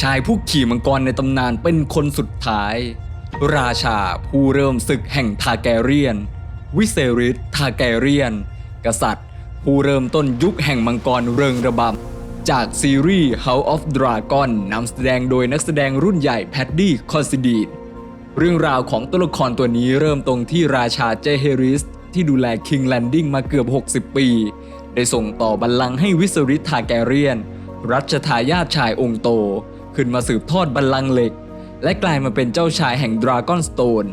ชายผู้ขี่มังกรในตำนานเป็นคนสุดท้าย ราชาผู้เริ่มศึกแห่งทาแกเรียน วิเซริสทาแกเรียน กษัตริย์ ผู้เริ่มต้นยุคแห่งมังกรเริงระบำ จากซีรีส์ House of Dragon นำแสดงโดยนักแสดงรุ่นใหญ่แพดดี้คอนซิดีนเรื่องราวของตัวละครตัวนี้เริ่มตรงที่ราชาเจเฮริส ที่ดูแลคิงแลนดิ้งมาเกือบ 60 ปี ได้ส่งต่อบัลลังก์ให้วิสริทาแกเรียน รัชทายาทชายองค์โต ขึ้นมาสืบทอดบัลลังก์เหล็ก และกลายมาเป็นเจ้าชายแห่งดราก้อนสโตน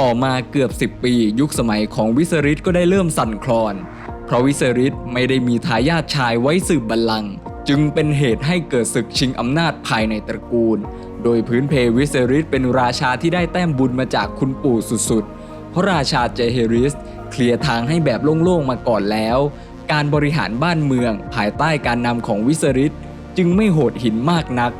ต่อมาเกือบ 10 ปี ยุคสมัยของวิสริตก็ได้เริ่มสั่นคลอน เพราะวิสริตไม่ได้มีทายาทชายไว้สืบบัลลังก์จึงเป็นเหตุให้เกิดศึกชิงอำนาจภายในตระกูล โดยพื้นเพวิสริตเป็นราชาที่ได้แต้มบุญมาจากคุณปู่สุดๆ เพราะราชาเจเฮริสเคลียร์ทางให้แบบโล่งๆมาก่อนแล้ว การบริหารบ้านเมืองภายใต้การนำของวิสริตจึงไม่โหดหินมากนัก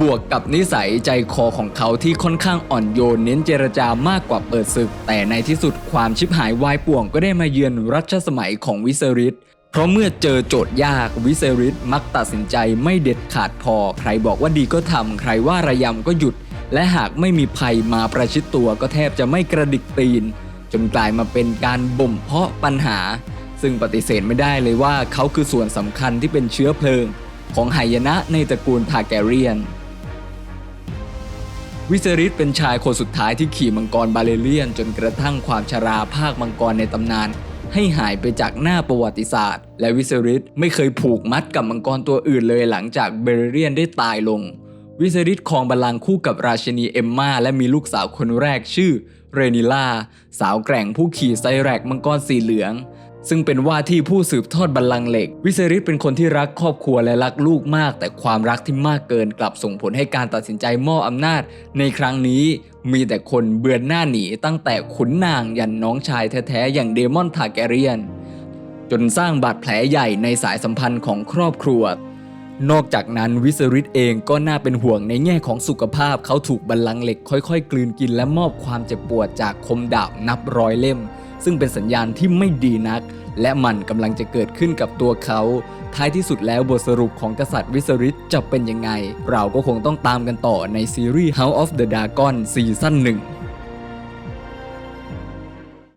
บวกกับนิสัยใจคอของเขาที่ค่อนข้างอ่อนโยนเน้นเจรจามากกว่าเปิดศึก แต่ในที่สุดความชิบหายวายป่วงก็ได้มาเยือนรัชสมัยของวิสริตเพราะเมื่อเจอโจทย์ยากวิเซริตมักตัดสินใจไม่เด็ดขาดพอ ใครบอกว่าดีก็ทำใครว่าระยำก็หยุด และหากไม่มีภัยมาประชิดตัวก็แทบจะไม่กระดิกตีน จนกลายมาเป็นการบ่มเพาะปัญหา ซึ่งปฏิเสธไม่ได้เลยว่าเขาคือส่วนสำคัญที่เป็นเชื้อเพลิงของหายนะในตระกูลทาแกเรียน วิเซริสเป็นชายคนสุดท้ายที่ขี่มังกรบาเลเรียน จนกระทั่งความชราภาคมังกรในตำนาน ให้หายไปจากหน้าประวัติศาสตร์ และวิเซริสไม่เคยผูกมัดกับมังกรตัวอื่นเลยหลังจากเบเรเรียนได้ตายลง วิเซริสครองบัลลังก์คู่กับราชินีเอมมาและมีลูกสาวคนแรกชื่อเรนิล่าสาวแกร่งผู้ขี่ไซแรกมังกรสีเหลือง ซึ่งเป็นว่าที่ผู้สืบทอดบัลลังก์เหล็ก วิเซริสเป็นคนที่รักครอบครัวและรักลูกมาก แต่ความรักที่มากเกินกลับส่งผลให้การตัดสินใจมอบอำนาจ ในครั้งนี้มีแต่คนเบือนหน้าหนีตั้งแต่ขุนนางยันน้องชายแท้ๆอย่างเดมอนทาแกเรียน จนสร้างบาดแผลใหญ่ในสายสัมพันธ์ของครอบครัวนอกจากนั้นวิสริตเองก็น่าเป็นห่วงในแง่ของสุขภาพเขาถูกบัลลังก์เหล็กค่อยๆ กลืนกินและมอบความเจ็บปวดจากคมดาบนับร้อยเล่ม ซึ่งเป็นสัญญาณที่ไม่ดีนัก และมันกำลังจะเกิดขึ้นกับตัวเขา ท้ายที่สุดแล้วบทสรุปของกษัตริย์วิสริตจะเป็นยังไง เราก็คงต้องตามกันต่อในซีรีส์ House of the Dragon ซีซั่นหนึ่ง